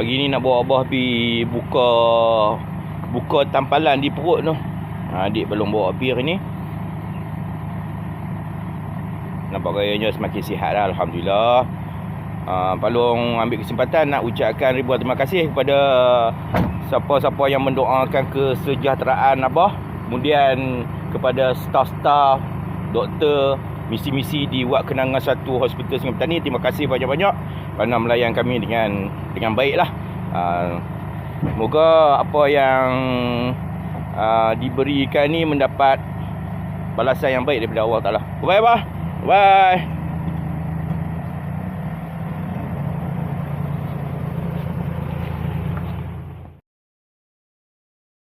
Pagi ni nak bawa Abah pergi buka buka tampalan di perut tu. Ha, adik belum bawa api hari ni. Nampak gayanya semakin sihat lah Alhamdulillah. Uh, Palung ambil kesempatan nak ucapkan ribuan terima kasih kepada siapa-siapa yang mendoakan kesejahteraan Abah. Kemudian kepada staf-staf, doktor, misi-misi di Wad Kenangan Satu Hospital Sungai Petani. Terima kasih banyak-banyak kerana melayan kami dengan dengan baiklah. Uh, Semoga apa yang uh, diberikan ni mendapat balasan yang baik daripada Allah Ta'ala. Bye-bye, Abah. Bye.